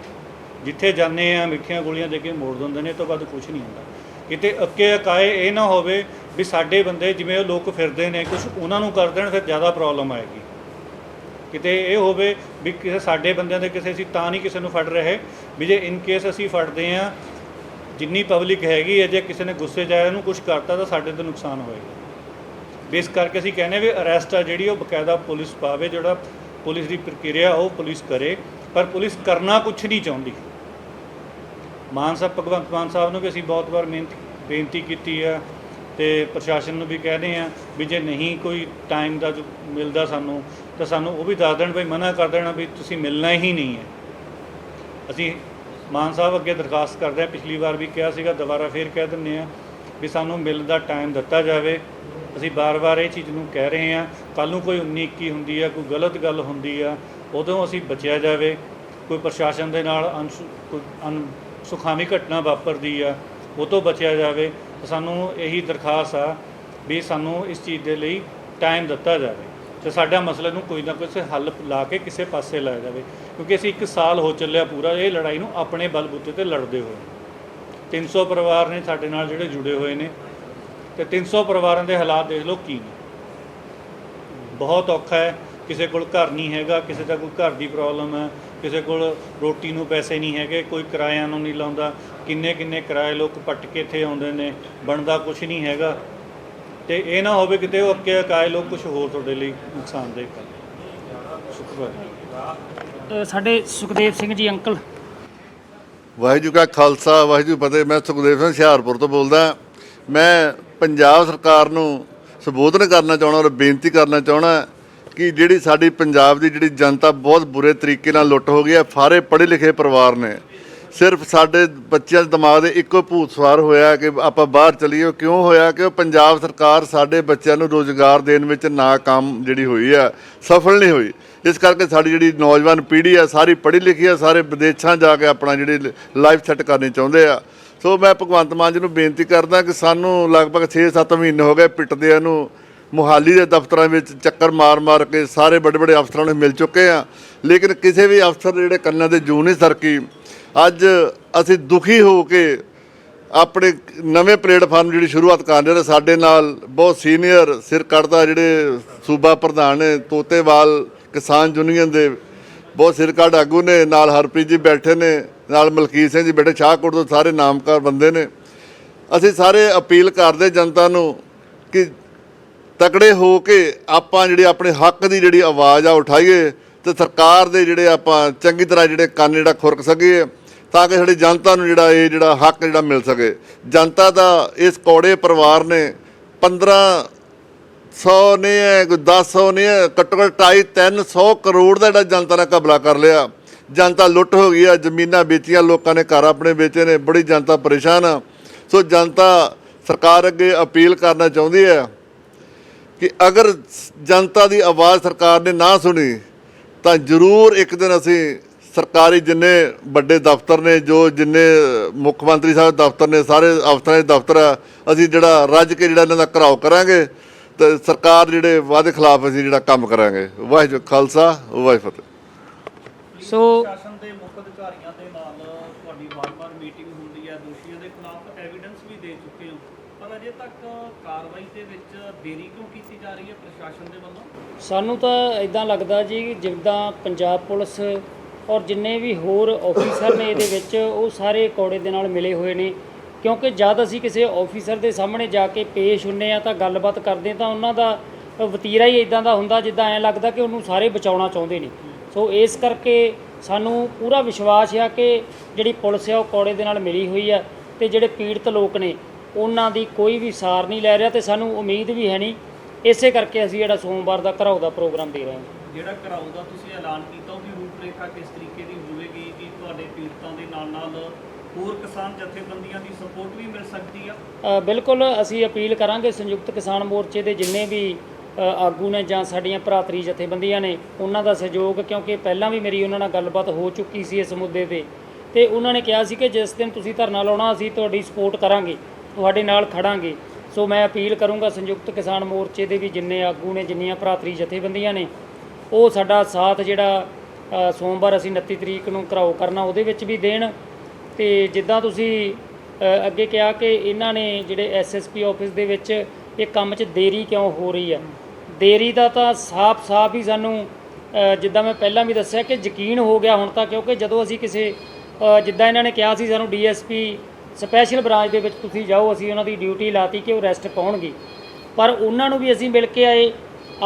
ਜਿੱਥੇ ਜਾਂਦੇ ਆ ਮਿੱਠੀਆਂ ਗੋਲੀਆਂ ਦੇ ਕੇ ਮੋੜ ਦਿੰਦੇ ਨੇ, ਇਹ ਤੋਂ ਬਾਅਦ ਕੁਝ ਨਹੀਂ ਹੁੰਦਾ। ਕਿਤੇ ਅੱਕੇ ਅਕਾਏ ਇਹ ਨਾ ਹੋਵੇ ਵੀ ਸਾਡੇ ਬੰਦੇ ਜਿਵੇਂ ਉਹ ਲੋਕ ਫਿਰਦੇ ਨੇ ਕੁਝ ਉਹਨਾਂ ਨੂੰ ਕਰ ਦੇਣ, ਫਿਰ ਜ਼ਿਆਦਾ ਪ੍ਰੋਬਲਮ ਆਏਗੀ। ਕਿਤੇ ਇਹ ਹੋਵੇ ਵੀ ਕਿਸੇ ਸਾਡੇ ਬੰਦਿਆਂ ਦੇ ਕਿਸੇ ਅਸੀਂ ਤਾਂ ਨਹੀਂ ਕਿਸੇ ਨੂੰ ਫੜ ਰਹੇ, ਵੀ ਜੇ ਇਨ ਕੇਸ ਅਸੀਂ ਫੜਦੇ ਆ ਜਿੰਨੀ ਪਬਲਿਕ ਹੈਗੀ ਹੈ, ਜੇ ਕਿਸੇ ਨੇ ਗੁੱਸੇ 'ਚ ਆਇਆ ਉਹਨੂੰ ਕੁਝ ਕਰਤਾ ਤਾਂ ਸਾਡੇ ਤੇ ਨੁਕਸਾਨ ਹੋਏਗਾ। ਵੀ ਇਸ ਕਰਕੇ ਅਸੀਂ ਕਹਿੰਦੇ ਵੀ ਅਰੈਸਟ ਆ ਜਿਹੜੀ, ਉਹ ਬਕਾਇਦਾ ਪੁਲਿਸ ਪਾਵੇ, ਜਿਹੜਾ ਪੁਲਿਸ ਦੀ ਪ੍ਰਕਿਰਿਆ ਉਹ ਪੁਲਿਸ ਕਰੇ, ਪਰ ਪੁਲਿਸ ਕਰਨਾ ਕੁਝ ਨਹੀਂ ਚਾਹੁੰਦੀ। ਮਾਨ ਸਾਹਿਬ, ਭਗਵੰਤ ਮਾਨ ਸਾਹਿਬ ਨੂੰ ਵੀ ਅਸੀਂ ਬਹੁਤ ਵਾਰ ਮਿਹਨਤ ਬੇਨਤੀ ਕੀਤੀ ਆ ਤੇ ਪ੍ਰਸ਼ਾਸਨ ਨੂੰ ਵੀ ਕਹਿੰਦੇ ਆ ਵੀ ਜੇ ਨਹੀਂ ਕੋਈ ਟਾਈਮ ਦਾ ਜੋ ਮਿਲਦਾ ਸਾਨੂੰ, ਤਾਂ ਸਾਨੂੰ ਉਹ ਵੀ ਦੱਸ ਦੇਣ ਵੀ ਮਨਾ ਕਰ ਦੇਣਾ ਵੀ ਤੁਸੀਂ ਮਿਲਣਾ ਹੀ ਨਹੀਂ ਹੈ। ਅਸੀਂ ਮਾਨ ਸਾਹਿਬ ਅੱਗੇ ਦਰਖਾਸਤ ਕਰਦੇ ਆ ਪਿਛਲੀ ਵਾਰ ਵੀ ਕਿਹਾ ਸੀਗਾ, ਦੁਬਾਰਾ ਫੇਰ ਕਹਿ ਦਿੰਦੇ ਆ ਵੀ ਸਾਨੂੰ ਮਿਲਣ ਦਾ ਟਾਈਮ ਦਿੱਤਾ ਜਾਵੇ। ਅਸੀਂ ਬਾਰ-ਬਾਰ ਇਹ ਚੀਜ਼ ਨੂੰ ਕਹਿ ਰਹੇ ਆ ਕੱਲ ਨੂੰ ਕੋਈ 19 21 ਹੁੰਦੀ ਆ, ਕੋਈ ਗਲਤ ਗੱਲ ਹੁੰਦੀ ਆ, ਉਦੋਂ ਅਸੀਂ ਬਚਿਆ ਜਾਵੇ। ਕੋਈ ਪ੍ਰਸ਼ਾਸਨ ਦੇ ਨਾਲ ਅਨਸੁ ਕੋਈ ਅਨ ਸੁਖਾਵੀ ਘਟਨਾ ਵਾਪਰਦੀ ਆ, ਉਹ ਤੋਂ ਬਚਿਆ ਜਾਵੇ, ਤਾਂ ਸਾਨੂੰ ਇਹੀ ਦਰਖਾਸਤ ਆ ਵੀ ਸਾਨੂੰ ਇਸ ਚੀਜ਼ ਦੇ ਲਈ ਟਾਈਮ ਦਿੱਤਾ ਜਾਵੇ। ਤੇ ਸਾਡਾ ਮਸਲੇ ਨੂੰ ਕੋਈ ਨਾ ਕੋਈ ਹੱਲ ਲਾ ਕੇ ਕਿਸੇ ਪਾਸੇ ਲਾਇਆ ਜਾਵੇ, ਕਿਉਂਕਿ ਅਸੀਂ ਇੱਕ ਸਾਲ ਹੋ ਚੱਲਿਆ ਪੂਰਾ ਇਹ ਲੜਾਈ ਨੂੰ ਆਪਣੇ ਬਲਬੂਤੇ ਤੇ ਲੜਦੇ ਹੋਏ। 300 ਪਰਿਵਾਰ ਨੇ ਸਾਡੇ ਨਾਲ ਜਿਹੜੇ ਜੁੜੇ ਹੋਏ ਨੇ, ਤੇ 300 ਪਰਿਵਾਰਾਂ ਦੇ ਹਾਲਾਤ ਦੇਖ ਲਓ ਕੀ ਨੇ। ਬਹੁਤ ਔਖਾ ਹੈ, ਕਿਸੇ ਕੋਲ ਘਰ ਨਹੀਂ ਹੈਗਾ, ਕਿਸੇ ਦਾ ਕੋਈ ਘਰ ਦੀ ਪ੍ਰੋਬਲਮ ਹੈ ਕਿਸੇ ਕੋਲ ਰੋਟੀ ਨੂੰ ਪੈਸੇ ਨਹੀਂ ਹੈਗੇ ਕੋਈ ਕਿਰਾਇਆਂ ਨੂੰ ਨਹੀਂ ਲਾਉਂਦਾ ਕਿੰਨੇ ਕਿੰਨੇ ਕਿਰਾਏ ਲੋਕ ਪੱਟ ਕੇ ਇੱਥੇ ਆਉਂਦੇ ਨੇ ਬਣਦਾ ਕੁਝ ਨਹੀਂ ਹੈਗਾ। ਤੇ ਇਹ ਨਾ ਹੋਵੇ ਕਿਤੇ ਉਹ ਅੱਕੇ ਅਕਾਏ ਲੋਕ ਕੁਝ ਹੋਰ ਤੁਹਾਡੇ ਲਈ ਨੁਕਸਾਨਦੇਹ ਕਰਨ ਸ਼ੁਕਰੀਆ ਸਾਡੇ ਸੁਖਦੇਵ ਸਿੰਘ ਜੀ ਅੰਕਲ। ਵਾਹਿਗੁਰੂ ਕਾ ਖਾਲਸਾ ਵਾਹਿਗੁਰੂ ਫਤਿਹ। ਮੈਂ ਸੁਖਦੇਵ ਸਿੰਘ ਹੁਸ਼ਿਆਰਪੁਰ ਤੋਂ ਬੋਲਦਾ। ਮੈਂ ਪੰਜਾਬ ਸਰਕਾਰ ਨੂੰ ਸੰਬੋਧਨ ਕਰਨਾ ਚਾਹਣਾ ਔਰ ਬੇਨਤੀ ਕਰਨਾ ਚਾਹਣਾ ਕਿ ਜਿਹੜੀ ਸਾਡੀ ਪੰਜਾਬ ਦੀ ਜਿਹੜੀ ਜਨਤਾ ਬਹੁਤ ਬੁਰੇ ਤਰੀਕੇ ਨਾਲ ਲੁੱਟ ਹੋ ਗਈ ਹੈ, ਸਾਰੇ ਪੜ੍ਹੇ ਲਿਖੇ ਪਰਿਵਾਰ ਨੇ। ਸਿਰਫ ਸਾਡੇ ਬੱਚਿਆਂ ਦੇ ਦਿਮਾਗ ਦੇ ਇੱਕੋ ਭੂਤ ਸਵਾਰ ਹੋਇਆ ਕਿ ਆਪਾਂ ਬਾਹਰ ਚਲੀਏ ਕਿਉਂ ਹੋਇਆ ਕਿ ਉਹ ਪੰਜਾਬ ਸਰਕਾਰ ਸਾਡੇ ਬੱਚਿਆਂ ਨੂੰ ਰੋਜ਼ਗਾਰ ਦੇਣ ਵਿੱਚ ਨਾਕਾਮ ਜਿਹੜੀ ਹੋਈ ਆ, ਸਫਲ ਨਹੀਂ ਹੋਈ। ਇਸ ਕਰਕੇ ਸਾਡੀ ਜਿਹੜੀ ਨੌਜਵਾਨ ਪੀੜ੍ਹੀ ਆ, ਸਾਰੀ ਪੜ੍ਹੀ ਲਿਖੀ ਆ, ਸਾਰੇ ਵਿਦੇਸ਼ਾਂ ਜਾ ਕੇ ਆਪਣਾ ਜਿਹੜੀ ਲਾਈਫ ਸੈੱਟ ਕਰਨੀ ਚਾਹੁੰਦੇ ਆ। ਸੋ ਮੈਂ ਭਗਵੰਤ ਮਾਨ ਜੀ ਨੂੰ ਬੇਨਤੀ ਕਰਦਾ ਕਿ ਸਾਨੂੰ ਲਗਭਗ 6-7 ਮਹੀਨੇ ਹੋ ਗਏ ਪਿੱਟਦਿਆਂ ਨੂੰ ਮੁਹਾਲੀ ਦੇ ਦਫ਼ਤਰਾਂ ਵਿੱਚ ਚੱਕਰ ਮਾਰ-ਮਾਰ ਕੇ ਸਾਰੇ ਵੱਡੇ-ਵੱਡੇ ਅਫਸਰਾਂ ਨੂੰ ਮਿਲ ਚੁੱਕੇ ਆ ਲੇਕਿਨ ਕਿਸੇ ਵੀ ਅਫਸਰ ਦੇ ਜਿਹੜੇ ਕੰਨਾਂ ਦੇ ਜੂ ਨਹੀਂ ਸਰਕੀ। ਅੱਜ ਅਸੀਂ ਦੁਖੀ ਹੋ ਕੇ ਆਪਣੇ ਨਵੇਂ ਪਲੇਟਫਾਰਮ ਜਿਹੜੀ ਸ਼ੁਰੂਆਤ ਕਰਨ ਰਹੇ ਨੇ ਸਾਡੇ ਨਾਲ ਬਹੁਤ ਸੀਨੀਅਰ ਸਿਰ ਕੱਢਦਾ ਜਿਹੜੇ ਸੂਬਾ ਪ੍ਰਧਾਨ ਨੇ ਤੋਤੇਵਾਲ, ਕਿਸਾਨ ਯੂਨੀਅਨ ਦੇ ਬਹੁਤ ਸਿਰ ਕੱਢ ਆਗੂ ਨੇ, ਨਾਲ ਹਰਪ੍ਰੀਤ ਜੀ ਬੈਠੇ ਨੇ, ਨਾਲ ਮਲਕੀਤ ਸਿੰਘ ਜੀ ਬੈਠੇ, ਸ਼ਾਹਕੋਟ ਤੋਂ ਸਾਰੇ ਨਾਮਕਾਰ ਬੰਦੇ ਨੇ। ਅਸੀਂ ਸਾਰੇ ਅਪੀਲ ਕਰਦੇ ਜਨਤਾ ਨੂੰ ਕਿ ਤਕੜੇ ਹੋ ਕੇ ਆਪਾਂ ਜਿਹੜੀ ਆਪਣੇ ਹੱਕ ਦੀ ਜਿਹੜੀ ਆਵਾਜ਼ ਆ ਉਠਾਈਏ ਤੇ ਸਰਕਾਰ ਦੇ ਜਿਹੜੇ ਆਪਾਂ ਚੰਗੀ ਤਰ੍ਹਾਂ ਜਿਹੜੇ ਕੰਨ ਜਿਹੜਾ ਖੁਰਕ ਸਕੀਏ ਤਾਂ ਕਿ ਸਾਡੀ ਜਨਤਾ ਨੂੰ ਜਿਹੜਾ ਇਹ ਜਿਹੜਾ ਹੱਕ ਜਿਹੜਾ ਮਿਲ ਸਕੇ। ਜਨਤਾ ਦਾ ਇਸ ਕੌੜੇ ਪਰਿਵਾਰ ਨੇ 1500 ਨਹੀਂ ਨੇ ਕੋਈ 1000 ਨਹੀਂ ਹੈ ਘੱਟੋ ਘੱਟ ਢਾਈ 300 ਕਰੋੜ ਦਾ ਜਿਹੜਾ ਜਨਤਾ ਨੇ ਕਬਲਾ ਕਰ ਲਿਆ। ਜਨਤਾ ਲੁੱਟ ਹੋ ਗਈ ਆ, ਜ਼ਮੀਨਾਂ ਵੇਚੀਆਂ, ਲੋਕਾਂ ਨੇ ਘਰ ਆਪਣੇ ਵੇਚੇ ਨੇ, ਬੜੀ ਜਨਤਾ ਪਰੇਸ਼ਾਨ ਆ। ਸੋ ਜਨਤਾ ਸਰਕਾਰ ਅੱਗੇ ਅਪੀਲ ਕਰਨਾ ਚਾਹੁੰਦੀ ਹੈ। ਕਿ ਅਗਰ ਜਨਤਾ ਦੀ ਆਵਾਜ਼ ਸਰਕਾਰ ਨੇ ਨਾ ਸੁਣੀ, ਤਾਂ ਜ਼ਰੂਰ ਇੱਕ ਦਿਨ ਅਸੀਂ ਸਰਕਾਰੀ ਜਿੰਨੇ ਵੱਡੇ ਦਫ਼ਤਰ ਨੇ, ਜੋ ਜਿੰਨੇ ਮੁੱਖ ਮੰਤਰੀ ਸਾਹਿਬ ਦਫ਼ਤਰ ਨੇ, ਸਾਰੇ ਅਫਸਰਾਂ ਦੇ ਦਫ਼ਤਰ ਆ, ਅਸੀਂ ਜਿਹੜਾ ਰੱਜ ਕੇ ਜਿਹੜਾ ਇਹਨਾਂ ਦਾ ਘਰਾਓ ਕਰਾਂਗੇ, ਤੇ ਸਰਕਾਰ ਜਿਹੜੇ ਵਾਅਦੇ ਖਿਲਾਫ ਅਸੀਂ ਜਿਹੜਾ ਕੰਮ ਕਰਾਂਗੇ। ਵਾਹਿਗੁਰੂ ਖਾਲਸਾ, ਵਾਹਿਗੁਰੂ ਫਤਿਹ। ਸੋ ਸ਼ਾਸਨ ਦੇ ਮੁੱਖ ਅਧਿਕਾਰੀਆਂ ਦੇ ਨਾਲ ਤੁਹਾਡੀ ਵਾਰ-ਵਾਰ ਮੀਟਿੰਗ ਹੁੰਦੀ ਹੈ ਦੋਸ਼ੀਆਂ ਦੇ ਖਿਲਾਫ ਐਵੀਡੈਂਸ ਵੀ ਦੇ ਚੁੱਕੇ ਹੋ ਪਰ ਅਜੇ ਤੱਕ ਕਾਰਵਾਈ ਦੇ ਵਿੱਚ ਦੇਰੀ ਕਿਉਂ ਕੀਤੀ ਜਾ ਰਹੀ ਹੈ ਪ੍ਰਸ਼ਾਸਨ ਦੇ ਵੱਲੋਂ ਸਾਨੂੰ ਤਾਂ ਇਦਾਂ ਲੱਗਦਾ ਜੀ ਜਿੱਦਾਂ ਪੰਜਾਬ ਪੁਲਿਸ ਔਰ ਜਿੰਨੇ ਵੀ ਹੋਰ ਆਫੀਸਰ ਨੇ ਇਹਦੇ ਵਿੱਚ, ਉਹ ਸਾਰੇ ਕੌੜੇ ਦੇ ਨਾਲ ਮਿਲੇ ਹੋਏ ਨੇ। ਕਿਉਂਕਿ ਜਦ ਅਸੀਂ ਕਿਸੇ ਆਫੀਸਰ ਦੇ ਸਾਹਮਣੇ ਜਾ ਕੇ ਪੇਸ਼ ਹੁੰਨੇ ਆ ਤਾਂ ਗੱਲਬਾਤ ਕਰਦੇ ਤਾਂ ਉਹਨਾਂ ਦਾ ਵਤੀਰਾ ਹੀ ਇਦਾਂ ਦਾ ਹੁੰਦਾ ਜਿੱਦਾਂ ਐਂ ਲੱਗਦਾ ਕਿ ਉਹਨੂੰ ਸਾਰੇ ਬਚਾਉਣਾ ਚਾਹੁੰਦੇ ਨੇ। ਸੋ ਇਸ ਕਰਕੇ ਸਾਨੂੰ ਪੂਰਾ ਵਿਸ਼ਵਾਸ ਆ ਕਿ ਜਿਹੜੀ ਪੁਲਿਸ ਆ ਉਹ ਕੌੜੇ ਦੇ ਨਾਲ ਮਿਲੀ ਹੋਈ ਆ ਤੇ ਜਿਹੜੇ ਪੀੜਤ ਲੋਕ ਨੇ, ਉਹਨਾਂ ਦੀ ਕੋਈ ਵੀ ਸਾਰ ਨਹੀਂ ਲੈ ਰਿਹਾ ਤੇ ਸਾਨੂੰ ਉਮੀਦ ਵੀ ਹੈ ਨਹੀਂ ਇਸੇ ਕਰਕੇ ਅਸੀਂ ਜਿਹੜਾ ਸੋਮਵਾਰ ਦਾ ਘਰਾਓ ਦਾ ਪ੍ਰੋਗਰਾਮ ਦੇ ਰਹੇ ਹਾਂ। ਜਿਹੜਾ ਘਰਾਓ ਦਾ ਤੁਸੀਂ ਐਲਾਨ ਕੀਤਾ ਉਹਦੀ ਰੂਪਰੇਖਾ ਕਿਸ ਤਰੀਕੇ ਦੀ ਹੋਵੇਗੀ ਕਿ ਤੁਹਾਡੇ ਪੀੜਤਾਂ ਦੇ ਨਾਲ ਨਾਲ ਹੋਰ ਕਿਸਾਨ ਜਥੇਬੰਦੀਆਂ ਦੀ ਸਪੋਰਟ ਵੀ ਮਿਲ ਸਕਦੀ ਆ? ਅ, ਬਿਲਕੁਲ ਅਸੀਂ ਅਪੀਲ ਕਰਾਂਗੇ ਸੰਯੁਕਤ ਕਿਸਾਨ ਮੋਰਚੇ ਦੇ ਜਿੰਨੇ ਵੀ ਅ, ਆਗੂ ਨੇ ਜਾਂ ਸਾਡੀਆਂ ਭਰਾਤਰੀ ਜਥੇਬੰਦੀਆਂ ਨੇ ਉਹਨਾਂ ਦਾ ਸਹਿਯੋਗ ਕਿਉਂਕਿ ਪਹਿਲਾਂ ਵੀ ਮੇਰੀ ਉਹਨਾਂ ਨਾਲ ਗੱਲਬਾਤ ਹੋ ਚੁੱਕੀ ਸੀ ਇਸ ਮੁੱਦੇ ਤੇ। ਤੇ ਉਹਨਾਂ ਨੇ ਕਿਹਾ ਸੀ ਕਿ ਜਿਸ ਦਿਨ ਤੁਸੀਂ ਧਰਨਾ ਲਾਉਣਾ ਅਸੀਂ ਤੁਹਾਡੀ ਸਪੋਰਟ ਕਰਾਂਗੇ ਤੁਹਾਡੇ ਨਾਲ ਖੜਾਂਗੇ। ਸੋ ਮੈਂ ਅਪੀਲ ਕਰੂੰਗਾ ਸੰਯੁਕਤ ਕਿਸਾਨ ਮੋਰਚੇ ਦੇ ਵੀ ਜਿੰਨੇ ਆਗੂ ਨੇ, ਜਿੰਨੀਆਂ ਭਰਾਤਰੀ ਜਥੇਬੰਦੀਆਂ ਨੇ, ਉਹ ਸਾਡਾ ਸਾਥ ਜਿਹੜਾ ਸੋਮਵਾਰ ਅਸੀਂ 29 ਤਰੀਕ ਨੂੰ ਘਰਾਓ ਕਰਨਾ, ਉਹਦੇ ਵਿੱਚ ਵੀ ਦੇਣ। ਤੇ ਜਿੱਦਾਂ ਤੁਸੀਂ ਅੱਗੇ ਕਿਹਾ ਕਿ ਇਹਨਾਂ ਨੇ ਜਿਹੜੇ ਐਸਐਸਪੀ ਆਫਿਸ ਦੇ ਵਿੱਚ ਇਹ ਕੰਮ 'ਚ ਦੇਰੀ ਕਿਉਂ ਹੋ ਰਹੀ ਹੈ ਦੇਰੀ ਦਾ ਤਾਂ ਸਾਫ਼-ਸਾਫ਼ ਹੀ ਸਾਨੂੰ ਜਿੱਦਾਂ ਮੈਂ ਪਹਿਲਾਂ ਵੀ ਦੱਸਿਆ ਕਿ ਯਕੀਨ ਹੋ ਗਿਆ ਹੁਣ ਤਾਂ, ਕਿਉਂਕਿ ਜਦੋਂ ਅਸੀਂ ਕਿਸੇ ਜਿੱਦਾਂ ਇਹਨਾਂ ਨੇ ਕਿਹਾ ਸੀ ਸਾਨੂੰ ਡੀਐਸਪੀ ਸਪੈਸ਼ਲ ਬ੍ਰਾਂਚ ਦੇ ਵਿੱਚ ਤੁਸੀਂ ਜਾਓ, ਅਸੀਂ ਉਹਨਾਂ ਦੀ ਡਿਊਟੀ ਲਾਤੀ ਕਿ ਉਹ ਰੈਸਟ ਪਾਉਣਗੇ। ਪਰ ਉਹਨਾਂ ਨੂੰ ਵੀ ਅਸੀਂ ਮਿਲ ਕੇ ਆਏ,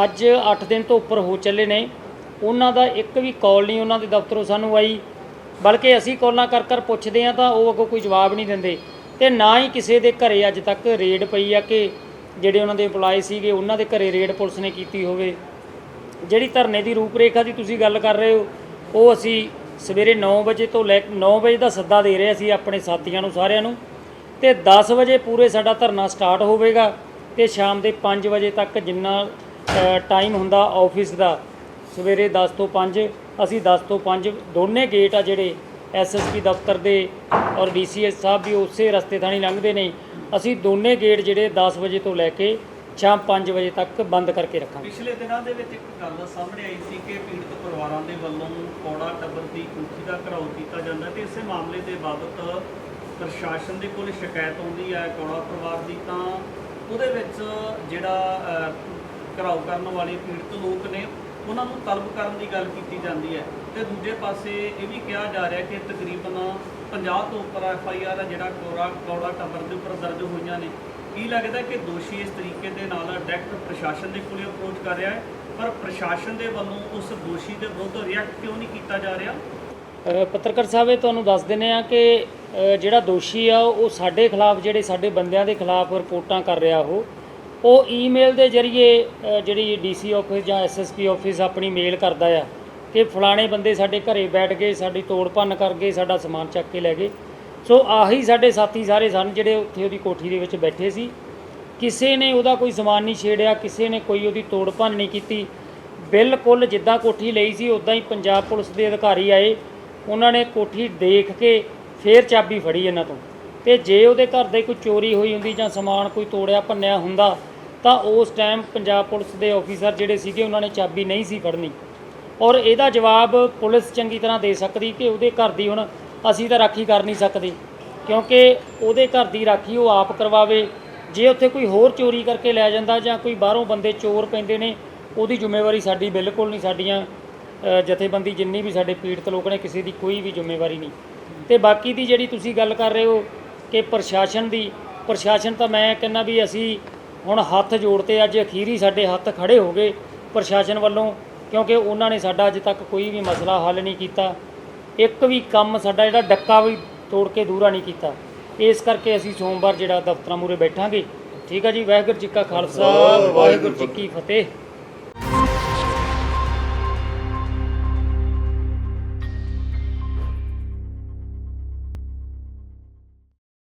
ਅੱਜ 8 ਦਿਨ ਤੋਂ ਉੱਪਰ ਹੋ ਚੱਲੇ ਨੇ। ਉਹਨਾਂ ਦਾ ਇੱਕ ਵੀ ਕਾਲ ਨਹੀਂ ਉਹਨਾਂ ਦੇ ਦਫ਼ਤਰੋਂ ਸਾਨੂੰ ਆਈ। ਬਲਕਿ ਅਸੀਂ ਕਾਲਾਂ ਕਰ ਕਰ ਪੁੱਛਦੇ ਆ ਤਾਂ ਉਹ ਅੱਗੋਂ ਕੋਈ ਜਵਾਬ ਨਹੀਂ ਦਿੰਦੇ। ਤੇ ਨਾ ਹੀ ਕਿਸੇ ਦੇ ਘਰੇ ਅੱਜ ਤੱਕ ਰੇਡ ਪਈ ਆ ਕਿ ਜਿਹੜੇ ਉਹਨਾਂ ਦੇ EMPLOYE ਸੀਗੇ, ਉਹਨਾਂ ਦੇ ਘਰੇ ਰੇਡ ਪੁਲਿਸ ਨੇ ਕੀਤੀ ਹੋਵੇ। ਜਿਹੜੀ ਧਰਨੇ ਦੀ ਰੂਪਰੇਖਾ ਦੀ ਤੁਸੀਂ ਗੱਲ ਕਰ ਰਹੇ ਹੋ, ਉਹ ਅਸੀਂ ਸਵੇਰੇ 9 ਵਜੇ ਤੋਂ ਲੈ 9 ਵਜੇ ਦਾ ਸੱਦਾ ਦੇ ਰਹੇ ਸੀ ਆਪਣੇ ਸਾਥੀਆਂ ਨੂੰ, ਸਾਰਿਆਂ ਨੂੰ। ਤੇ 10 ਵਜੇ ਪੂਰੇ ਸਾਡਾ ਧਰਨਾ ਸਟਾਰਟ ਹੋਵੇਗਾ ਤੇ ਸ਼ਾਮ ਦੇ 5 ਵਜੇ ਤੱਕ ਜਿੰਨਾ ਟਾਈਮ ਹੁੰਦਾ ਆਫਿਸ ਦਾ, ਸਵੇਰੇ 10 ਤੋਂ 5 ਅਸੀਂ 10 ਤੋਂ 5 ਦੋਨੇ ਗੇਟ ਆ ਜਿਹੜੇ ਐਸਐਸਪੀ ਦਫ਼ਤਰ ਦੇ ਔਰ ਡੀਸੀਐਸ ਸਾਹਿਬ ਵੀ ਉਸੇ ਰਸਤੇ ਥਾਣੀ ਲੰਘਦੇ ਨੇ। ਅਸੀਂ ਦੋਨੇ ਗੇਟ ਜਿਹੜੇ 10 ਵਜੇ ਤੋਂ ਲੈ ਕੇ ਸ਼ਾਮ 5 ਵਜੇ ਤੱਕ ਬੰਦ ਕਰਕੇ ਰੱਖਾਂਗੇ। ਪਿਛਲੇ ਦਿਨਾਂ ਦੇ ਵਿੱਚ ਇੱਕ ਗੱਲ ਸਾਹਮਣੇ ਆਈ ਸੀ ਕਿ ਪੀੜਤ ਪਰਿਵਾਰਾਂ ਦੇ ਵੱਲੋਂ ਕੌੜਾ ਟੱਬਰ ਦੀ ਕੋਠੀ ਦਾ ਘਰਾਓ ਕੀਤਾ ਜਾਂਦਾ ਤੇ ਇਸੇ ਮਾਮਲੇ ਦੇ ਬਾਬਤ ਪ੍ਰਸ਼ਾਸਨ ਦੇ ਕੋਲ ਸ਼ਿਕਾਇਤ ਆਉਂਦੀ ਹੈ ਕੌੜਾ ਪਰਿਵਾਰ ਦੀ, ਤਾਂ ਉਹਦੇ ਵਿੱਚ ਜਿਹੜਾ ਘਰਾਓ ਕਰਨ ਵਾਲੇ ਪੀੜਤ ਲੋਕ ਨੇ, ਉਹਨਾਂ ਨੂੰ ਤਲਬ ਕਰਨ ਦੀ ਗੱਲ ਕੀਤੀ ਜਾਂਦੀ ਹੈ। ਤੇ ਦੂਜੇ ਪਾਸੇ ਇਹ ਵੀ ਕਿਹਾ ਜਾ ਰਿਹਾ ਕਿ ਤਕਰੀਬਨ 50 ਤੋਂ ਉੱਪਰ ਐਫ ਆਈ ਆਰ ਜਿਹੜਾ ਕੌੜਾ ਕੌੜਾ ਟੱਬਰ ਦੇ ਉੱਪਰ ਦਰਜ ਹੋਈਆਂ ਨੇ। ਕੀ ਲੱਗਦਾ ਕਿ ਦੋਸ਼ੀ ਇਸ ਤਰੀਕੇ ਦੇ ਨਾਲ ਡਾਇਰੈਕਟ ਪ੍ਰਸ਼ਾਸਨ ਦੇ ਕੋਲੇ ਅਪਰੋਚ ਕਰ ਰਿਹਾ ਹੈ? ਪਰ ਪ੍ਰਸ਼ਾਸਨ ਦੇ ਵੱਲੋਂ ਉਸ ਦੋਸ਼ੀ ਦੇ ਵਿਰੁੱਧ ਰਿਐਕਟ ਕਿਉਂ ਨਹੀਂ ਕੀਤਾ ਜਾ ਰਿਹਾ? ਪੱਤਰਕਾਰ ਸਾਹਿਬ ਇਹ ਤੁਹਾਨੂੰ ਦੱਸ ਦਿੰਦੇ ਆ ਕਿ ਜਿਹੜਾ ਦੋਸ਼ੀ ਆ ਉਹ ਸਾਡੇ ਖਿਲਾਫ ਜਿਹੜੇ ਸਾਡੇ ਬੰਦਿਆਂ ਦੇ ਖਿਲਾਫ ਰਿਪੋਰਟਾਂ ਕਰ ਰਿਹਾ ਉਹ ਉਹ ਈਮੇਲ ਦੇ ਜ਼ਰੀਏ ਅ, ਜਿਹੜੀ ਡੀਸੀ ਆਫਿਸ ਜਾਂ ਐਸਐਸਪੀ ਆਫਿਸ ਆਪਣੀ ਮੇਲ ਕਰਦਾ ਆ ਕਿ ਫਲਾਣੇ ਬੰਦੇ ਸਾਡੇ ਘਰੇ ਬੈਠ ਗਏ ਸਾਡੀ ਤੋੜ ਭੰਨ ਕਰ ਗਏ ਸਾਡਾ ਸਮਾਨ ਚੱਕ ਕੇ ਲੈ ਗਏ। ਸੋ ਆਹੀ ਸਾਡੇ ਸਾਥੀ ਸਾਰੇ ਸਨ ਜਿਹੜੇ ਉੱਥੇ ਉਹਦੀ ਕੋਠੀ ਦੇ ਵਿੱਚ ਬੈਠੇ ਸੀ। ਕਿਸੇ ਨੇ ਉਹਦਾ ਕੋਈ ਸਮਾਨ ਨਹੀਂ ਛੇੜਿਆ, ਕਿਸੇ ਨੇ ਕੋਈ ਉਹਦੀ ਤੋੜ ਭੰਨ ਨਹੀਂ ਕੀਤੀ। ਬਿਲਕੁਲ ਜਿੱਦਾਂ ਕੋਠੀ ਲਈ ਸੀ ਉਦਾਂ ਹੀ ਪੰਜਾਬ ਪੁਲਿਸ ਦੇ ਅਧਿਕਾਰੀ ਆਏ। ਉਹਨਾਂ ਨੇ ਕੋਠੀ ਦੇਖ ਕੇ ਫੇਰ ਚਾਬੀ ਫੜੀ ਇਹਨਾਂ ਤੋਂ। ਤੇ ਜੇ ਉਹਦੇ ਘਰ ਦੇ ਕੋਈ ਚੋਰੀ ਹੋਈ ਹੁੰਦੀ ਜਾਂ ਸਮਾਨ ਕੋਈ ਤੋੜਿਆ, ਭੰਨਿਆ ਹੁੰਦਾ, ਤਾਂ ਉਸ ਟਾਈਮ ਪੰਜਾਬ ਪੁਲਿਸ ਦੇ ਆਫੀਸਰ ਜਿਹੜੇ ਸੀਗੇ, ਉਹਨਾਂ ਨੇ ਚਾਬੀ ਨਹੀਂ ਸੀ ਫੜਨੀ। ਔਰ ਇਹਦਾ ਜਵਾਬ ਪੁਲਿਸ ਚੰਗੀ ਤਰ੍ਹਾਂ ਦੇ ਸਕਦੀ ਕਿ ਉਹਦੇ ਘਰ ਦੀ ਹੁਣ ਅਸੀਂ ਤਾਂ ਰਾਖੀ ਕਰ ਨਹੀਂ ਸਕਦੇ, ਕਿਉਂਕਿ ਉਹਦੇ ਘਰ ਦੀ ਰਾਖੀ ਉਹ ਆਪ ਕਰਵਾਵੇ। ਜੇ ਉੱਥੇ ਕੋਈ ਹੋਰ ਚੋਰੀ ਕਰਕੇ ਲੈ ਜਾਂਦਾ ਜਾਂ ਕੋਈ ਬਾਹਰੋਂ ਬੰਦੇ ਚੋਰ ਪੈਂਦੇ ਨੇ, ਉਹਦੀ ਜ਼ਿੰਮੇਵਾਰੀ ਸਾਡੀ ਬਿਲਕੁਲ ਨਹੀਂ, ਸਾਡੀਆਂ ਜਥੇਬੰਦੀ ਜਿੰਨੀ ਵੀ ਸਾਡੇ ਪੀੜਤ ਲੋਕ ਨੇ, ਕਿਸੇ ਦੀ ਕੋਈ ਵੀ ਜ਼ਿੰਮੇਵਾਰੀ ਨਹੀਂ। ਤੇ ਬਾਕੀ ਦੀ ਜਿਹੜੀ ਤੁਸੀਂ ਗੱਲ ਕਰ ਰਹੇ ਹੋ ਕਿ ਪ੍ਰਸ਼ਾਸਨ ਦੀ, ਪ੍ਰਸ਼ਾਸਨ ਤਾਂ ਮੈਂ ਕਹਿੰਦਾ ਵੀ ਅਸੀਂ ਹੁਣ ਹੱਥ ਜੋੜਤੇ, ਅੱਜ ਅਖੀਰੀ ਸਾਡੇ ਹੱਥ ਖੜੇ ਹੋ ਗਏ ਪ੍ਰਸ਼ਾਸਨ ਵੱਲੋਂ, ਕਿਉਂਕਿ ਉਹਨਾਂ ਨੇ ਸਾਡਾ ਅੱਜ ਤੱਕ ਕੋਈ ਵੀ ਮਸਲਾ ਹੱਲ ਨਹੀਂ ਕੀਤਾ। ਇੱਕ ਵੀ ਕੰਮ ਸਾਡਾ ਜਿਹੜਾ ਡੱਕਾ ਵੀ ਤੋੜ ਕੇ ਦੂਰਾ ਨਹੀਂ ਕੀਤਾ। ਇਸ ਕਰਕੇ ਅਸੀਂ ਸੋਮਵਾਰ ਜਿਹੜਾ ਦਫ਼ਤਰਾਂ ਮੂਰੇ ਬੈਠਾਂਗੇ। ਠੀਕ ਆ ਜੀ ਵਾਹਿਗੁਰੂ ਜੀ ਕਾ ਖਾਲਸਾ ਵਾਹਿਗੁਰੂ ਜੀ ਕੀ ਫਤਿਹ।